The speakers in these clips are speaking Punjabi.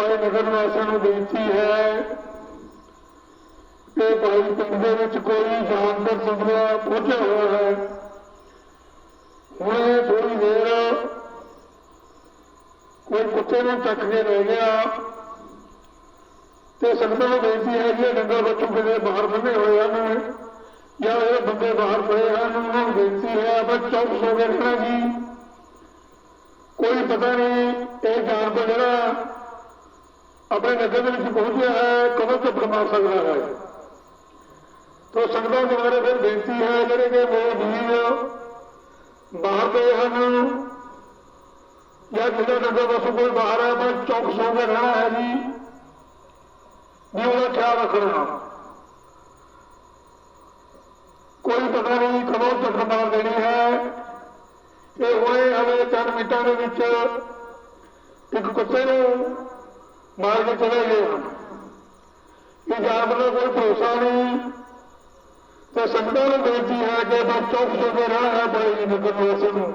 ਭਾਈ ਨਗਰ ਵਾਸੀਆਂ ਨੂੰ ਬੇਨਤੀ ਹੈ ਕਿ ਭਾਈ ਪਿੰਡ ਦੇ ਵਿੱਚ ਕੋਈ ਜਾਨਵਰ ਸੁਣਿਆ ਪਹੁੰਚਿਆ ਹੋਇਆ ਹੈ। ਹੁਣੇ ਥੋੜੀ ਦੇਰ ਕੋਈ ਕੁੱਤੇ ਨੂੰ ਚੱਕ ਕੇ ਲੈ ਗਿਆ ਤੇ ਸੰਗਤਾਂ ਨੂੰ ਬੇਨਤੀ ਹੈ ਕਿ ਇਹ ਡੰਗਰ ਬੱਚੂ ਕਿਤੇ ਬਾਹਰ ਬੰਨੇ ਹੋਏ ਹਨ ਜਾਂ ਇਹ ਬੰਦੇ ਬਾਹਰ ਪਏ ਹਨ, ਉਹਨਾਂ ਨੂੰ ਬੇਨਤੀ ਹੈ ਬਸ ਚੌਕ ਹੋ ਕੇ ਰਹਿਣਾ ਜੀ। ਕੋਈ ਪਤਾ ਨਹੀਂ ਇਹ ਜਾਨਵਰ ਆਪਣੇ ਨਗਰ ਦੇ ਵਿੱਚ ਪਹੁੰਚਿਆ ਹੈ ਕਦੋਂ ਤੱਕ ਮਾਰ ਸਕਦਾ ਹੈ। ਤੋ ਸੰਗਤਾਂ ਦੇ ਬਾਰੇ ਫਿਰ ਬੇਨਤੀ ਹੈ, ਜਿਹੜੇ ਕਿ ਮੇਰੇ ਵੀਰ ਬਾਹਰ ਗਏ ਹਨ, ਜਾਂ ਜਿਹੜਾ ਨਗਰ ਵਸੋਂ ਕੋਈ ਬਾਹਰ ਹੈ ਤਾਂ ਚੌਕ ਸੋ ਕੇ ਰਹਿਣਾ ਹੈ ਜੀ। ਵੀ ਉਹਦਾ ਖਿਆਲ ਰੱਖਣਾ। ਕੋਈ ਪਤਾ ਨਹੀਂ ਕਦੋਂ ਤੱਕ ਮਾਰ ਦੇਣੀ ਹੈ। ਇਹ ਹੋਏ ਹਲੇ ਚੰਦ ਮਿੰਟਾਂ ਦੇ ਵਿੱਚ ਇੱਕ ਕੁੱਤੇ ਨੂੰ ਮਾਰ ਕੇ ਚਲੇ ਗਏ। ਹਨ ਇਹ ਜਾਨਵਰ ਦਾ ਕੋਈ ਭਰੋਸਾ ਨਹੀਂ। ਤੇ ਸੰਗਤਾਂ ਨੂੰ ਬੇਨਤੀ ਹੈ ਕਿ ਬਸ ਚੁੱਪ ਹੋ ਰਹਿਣਾ ਹੈ ਬੜੀ ਨਿਕਲ ਵਾਸੀ ਨੂੰ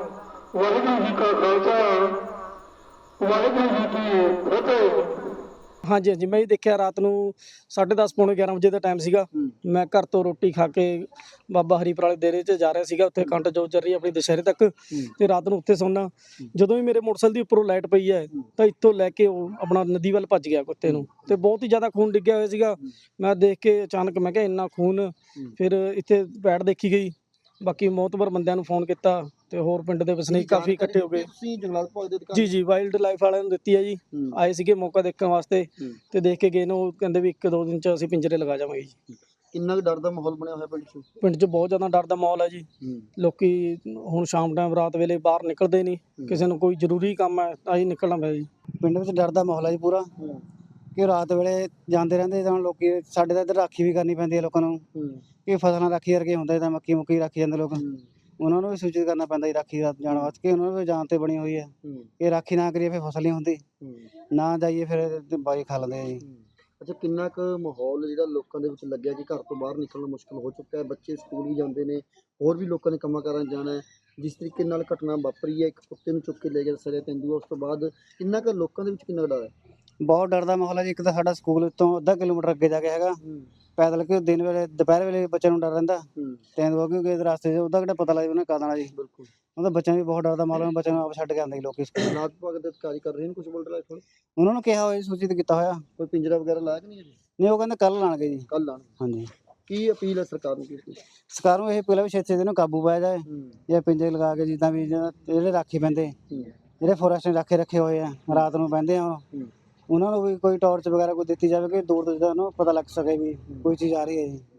ਵਾਹਿਗੁਰੂ ਜੀ ਕਾ ਖਾਲਸਾ, ਵਾਹਿਗੁਰੂ ਜੀ ਕੀ ਫਤਿਹ। ਹਾਂਜੀ ਹਾਂਜੀ। ਮੈਂ ਇਹ ਦੇਖਿਆ ਰਾਤ ਨੂੰ 10:30 ਪੌਣੇ 11 ਵਜੇ ਦਾ ਟਾਈਮ ਸੀਗਾ। ਮੈਂ ਘਰ ਤੋਂ ਰੋਟੀ ਖਾ ਕੇ ਬਾਬਾ ਹਰੀਪੁਰ ਵਾਲੇ ਡੇਰੇ 'ਚ ਜਾ ਰਿਹਾ ਸੀਗਾ। ਉੱਥੇ ਕੰਟ ਜੋ ਚੱਲ ਰਹੀ ਆਪਣੀ ਦੁਸ਼ਹਿਰੇ ਤੱਕ ਤੇ ਰਾਤ ਨੂੰ ਉੱਥੇ ਸੌਣਾ ਜਦੋਂ ਵੀ ਮੇਰੇ ਮੋਟਰਸਾਈਕਲ ਦੀ ਉੱਪਰੋਂ ਲਾਈਟ ਪਈ ਹੈ ਤਾਂ ਇੱਥੋਂ ਲੈ ਕੇ ਉਹ ਆਪਣਾ ਨਦੀ ਵੱਲ ਭੱਜ ਗਿਆ ਕੁੱਤੇ ਨੂੰ। ਤੇ ਬਹੁਤ ਹੀ ਜ਼ਿਆਦਾ ਖੂਨ ਡਿੱਗਿਆ ਹੋਇਆ ਸੀਗਾ। ਮੈਂ ਦੇਖ ਕੇ ਅਚਾਨਕ ਮੈਂ ਕਿਹਾ ਇੰਨਾ ਖੂਨ। ਫਿਰ ਇੱਥੇ ਪੈੜ ਦੇਖੀ ਗਈ। ਬਾਕੀ ਮੌਤਬਰ ਬੰਦਿਆਂ ਨੂੰ ਫੋਨ ਕੀਤਾ ਤੇ ਹੋਰ ਪਿੰਡ ਦੇ ਵਸਨੀਕ ਕਾਫੀ ਇਕੱਠੇ ਹੋ ਗਏ। ਤੁਸੀਂ ਜੰਗਲਾਤ ਭਾਗ ਦੇ ਅਧਿਕਾਰੀ? ਜੀ ਜੀ ਵਾਈਲਡ ਲਾਈਫ ਵਾਲਿਆਂ ਨੂੰ ਦਿੱਤੀ ਹੈ ਜੀ। ਆਏ ਸੀਗੇ ਮੌਕਾ ਦੇਖਣ ਵਾਸਤੇ। ਤੇ ਦੇਖ ਕੇ ਗਏ ਨੇ ਉਹ ਕਹਿੰਦੇ ਵੀ ਇੱਕ ਦੋ ਦਿਨ ਚ ਅਸੀਂ ਪਿੰਜਰੇ ਲਗਾ ਜਾਵਾਂਗੇ ਜੀ। ਕਿੰਨਾ ਕੁ ਡਰ ਦਾ ਮਾਹੌਲ ਬਣਿਆ ਹੋਇਆ ਪਿੰਡ 'ਚ? ਪਿੰਡ 'ਚ ਬਹੁਤ ਜ਼ਿਆਦਾ ਡਰ ਦਾ ਮਾਹੌਲ ਹੈ ਜੀ। ਲੋਕੀ ਹੁਣ ਸ਼ਾਮ ਟਾਈਮ ਰਾਤ ਵੇਲੇ ਬਾਹਰ ਨਿਕਲਦੇ ਨਹੀਂ ਕਿਸੇ ਨੂੰ ਕੋਈ ਜ਼ਰੂਰੀ ਕੰਮ ਹੈ ਤਾਂ ਹੀ ਨਿਕਲਣਾ ਪਿਆ ਜੀ। ਪਿੰਡ ਵਿੱਚ ਡਰ ਦਾ ਮਾਹੌਲ ਹੈ ਜੀ ਪੂਰਾ। ਕਿ ਰਾਤ ਵੇਲੇ ਜਾਂਦੇ ਰਹਿੰਦੇ ਤਾਂ ਲੋਕੀ ਸਾਡੇ ਤਾਂ ਇੱਧਰ ਰਾਖੀ ਵੀ ਕਰਨੀ ਪੈਂਦੀ ਹੈ ਲੋਕਾਂ ਨੂੰ। ਕਿ ਫਸਲਾਂ ਰਾਖੀ ਕਰਕੇ ਹੁੰਦਾ ਤਾਂ ਮੱਕੀ ਮੁੱਕੀ ਰੱਖੀ ਜਾਂਦੇ ਲੋਕ। ਉਹਨਾਂ ਨੂੰ ਵੀ ਸੂਚਿਤ ਕਰਨਾ ਪੈਂਦਾ ਜੀ ਰਾਖੀ ਰਾਤ ਜਾਣ ਵਾਸਤੇ ਕਿ ਉਹਨਾਂ ਨੂੰ ਵੀ ਜਾਨ ਤੇ ਬਣੀ ਹੋਈ ਹੈ। ਹੂੰ। ਕਿ ਰਾਖੀ ਨਾ ਕਰੀਏ ਫਿਰ ਫਸਲ ਨਹੀਂ ਹੁੰਦੀ। ਨਾ ਜਾਈਏ ਫਿਰ ਬਾਈ ਖਾ ਲੈਂਦੇ ਆ ਜੀ। ਅੱਛਾ ਕਿੰਨਾ ਕੁ ਮਾਹੌਲ ਜਿਹੜਾ ਲੋਕਾਂ ਦੇ ਵਿੱਚ ਲੱਗਿਆ ਕਿ ਘਰ ਤੋਂ ਬਾਹਰ ਨਿਕਲਣਾ ਮੁਸ਼ਕਲ ਹੋ ਚੁੱਕਾ ਹੈ? ਬੱਚੇ ਸਕੂਲ ਵੀ ਜਾਂਦੇ ਨੇ ਹੋਰ ਵੀ ਲੋਕਾਂ ਨੇ ਕੰਮਾਂ ਕਾਰਾਂ ਜਾਣਾ ਹੈ। ਜਿਸ ਤਰੀਕੇ ਨਾਲ ਘਟਨਾ ਵਾਪਰੀ ਹੈ ਇੱਕ ਕੁੱਤੇ ਨੂੰ ਚੁੱਕ ਕੇ ਲੈ ਗਿਆ ਸਰਿਆ ਤੇਂਦੂਆ ਉਸ ਤੋਂ ਬਾਅਦ ਕਿੰਨਾ ਕੁ ਲੋਕਾਂ ਦੇ ਵਿੱਚ ਕਿੰਨਾ ਡਰ ਹੈ? ਬਹੁਤ ਡਰ ਦਾ ਮਾਹੌਲ ਹੈ ਜੀ। ਇੱਕ ਤਾਂ ਸਾਡਾ ਸਕੂਲ ਤੋਂ ਅੱਧਾ ਕਿਲੋਮੀਟਰ ਅੱਗੇ ਜਾ ਕੇ ਹੈਗਾ। ਪੈਦਲ ਕਿ ਦਿਨ ਵੇਲੇ ਦੁਪਹਿਰ ਵੇਲੇ ਬੱਚਿਆਂ ਨੂੰ ਡਰ ਰਹਿੰਦਾ। ਤੈਨੂੰ ਕਿਉਂਕਿ ਇਸ ਰਸਤੇ 'ਚ ਉਹਦਾ ਕਿਹੜਾ ਪਤਾ ਲੱਗਦਾ ਉਹਨੇ ਕਦ ਆਉਣਾ ਜੀ। ਬਿਲਕੁਲ। ਉਹਦਾ ਬੱਚਿਆਂ ਵੀ ਬਹੁਤ ਡਰ ਦਾ ਮਾਹੌਲ ਹੈ ਬੱਚਿਆਂ ਨੂੰ ਆਪ ਛੱਡ ਕੇ ਆਉਂਦੇ ਜੀ ਲੋਕੀ ਸਕੂਲ। ਜੰਗਲਾਤ ਭਾਗ ਦੇ ਅਧਿਕਾਰੀ ਕਰ ਰਹੇ ਨੇ ਕੁਝ ਬੋਲ ਰਿਹਾ ਉਹਨਾਂ ਨੂੰ ਕਿਹਾ ਹੋਇਆ ਜੀ, ਸੂਚਿਤ ਕੀਤਾ ਹੋਇਆ। ਕੋਈ ਪਿੰਜਰਾ ਵਗੈਰਾ ਲਾਇਆ ਕਿ ਨਹੀਂ ਅਜੇ? ਨਹੀਂ ਉਹ ਕਹਿੰਦੇ ਕੱਲ ਲਾਣਗੇ ਜੀ। ਕੱਲ ਲਾਣ ਹਾਂਜੀ। ਕੀ ਅਪੀਲ ਹੈ ਸਰਕਾਰ ਨੂੰ ਕੀ ਅਪੀਲ? ਸਰਕਾਰ ਨੂੰ ਇਹ ਪਹਿਲਾਂ ਵੀ ਛੇਤੀ ਇਹਨੂੰ ਕਾਬੂ ਪਾਇਆ ਜਾਏ। ਜਾਂ ਪਿੰਜੇ ਲਗਾ ਕੇ ਜਿੱਦਾਂ ਵੀ ਜਿਹੜਾ- ਰਾਖੀ ਪੈਂਦੇ ਜਿਹੜੇ ਫੋਰੈਸਟ ਨੇ ਰਾਖੇ ਰੱਖੇ ਹੋਏ ਆ ਰਾਤ ਨੂੰ ਪੈਂਦੇ ਆ ਉਹ। ਉਹਨਾਂ ਨੂੰ ਵੀ ਕੋਈ ਟਾਰਚ ਵਗੈਰਾ ਕੋਈ ਦਿੱਤੀ ਜਾਵੇ ਕਿ ਦੂਰ ਤੋਂ ਜਿੱਦਾਂ ਉਹਨੂੰ ਪਤਾ ਲੱਗ ਸਕੇ ਵੀ ਕੋਈ ਚੀਜ਼ ਆ ਰਹੀ ਹੈ ਜੀ।